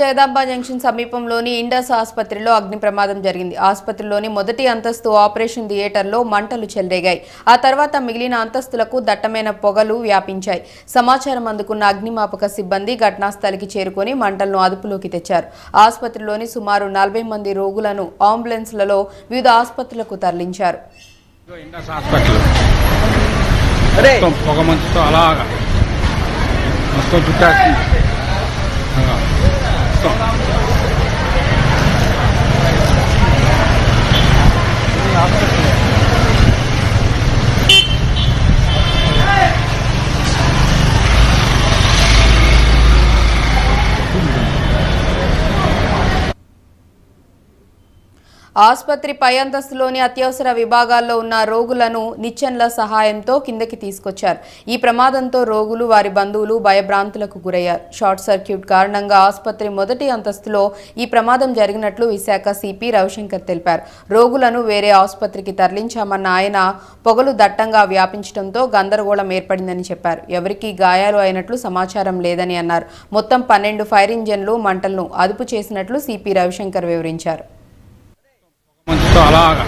Jagadamba junction సమీపంలోని Indus ఆసుపత్రిలో అగ్ని ప్రమాదం జరిగింది. ఆసుపత్రిలోని మొదటి అంతస్తు ఆపరేషన్ థియేటర్లో మంటలు చెలరేగాయి. ఆ తర్వాత మిగిలిన అంతస్తులకు దట్టమైన పొగలు వ్యాపించాయి. సమాచారం అందుకున్న అగ్నిమాపక సిబ్బంది ఘటనాస్థలికి చేరుకొని మంటలను అదుపులోకి తెచ్చారు. ఆసుపత్రిలోని సుమారు నలభై మంది రోగులను అంబులెన్స్లలో వివిధ ఆసుపత్రులకు తరలించారు. పొగ మంచుతో అలాగా. మొత్తం చుట్టేస్తుంది. ఆసుపత్రి పై అంతస్తులోని అత్యవసర విభాగాల్లో ఉన్న రోగులను నిచ్చెన్ల సహాయంతో కిందకి తీసుకొచ్చారు. ఈ ప్రమాదంతో రోగులు వారి బంధువులు భయభ్రాంతులకు గురయ్యారు. షార్ట్ సర్క్యూట్ కారణంగా ఆసుపత్రి మొదటి అంతస్తులో ఈ ప్రమాదం జరిగినట్లు విశాఖ సిపి రవిశంకర్ తెలిపారు. రోగులను వేరే ఆసుపత్రికి తరలించామన్న ఆయన పొగలు దట్టంగా వ్యాపించడంతో గందరగోళం ఏర్పడిందని చెప్పారు. ఎవరికీ గాయాలు అయినట్లు సమాచారం లేదని అన్నారు. మొత్తం పన్నెండు ఫైర్ ఇంజన్లు మంటలను అదుపు చేసినట్లు సిపి రవిశంకర్ వివరించారు. మంచుతో అలాగా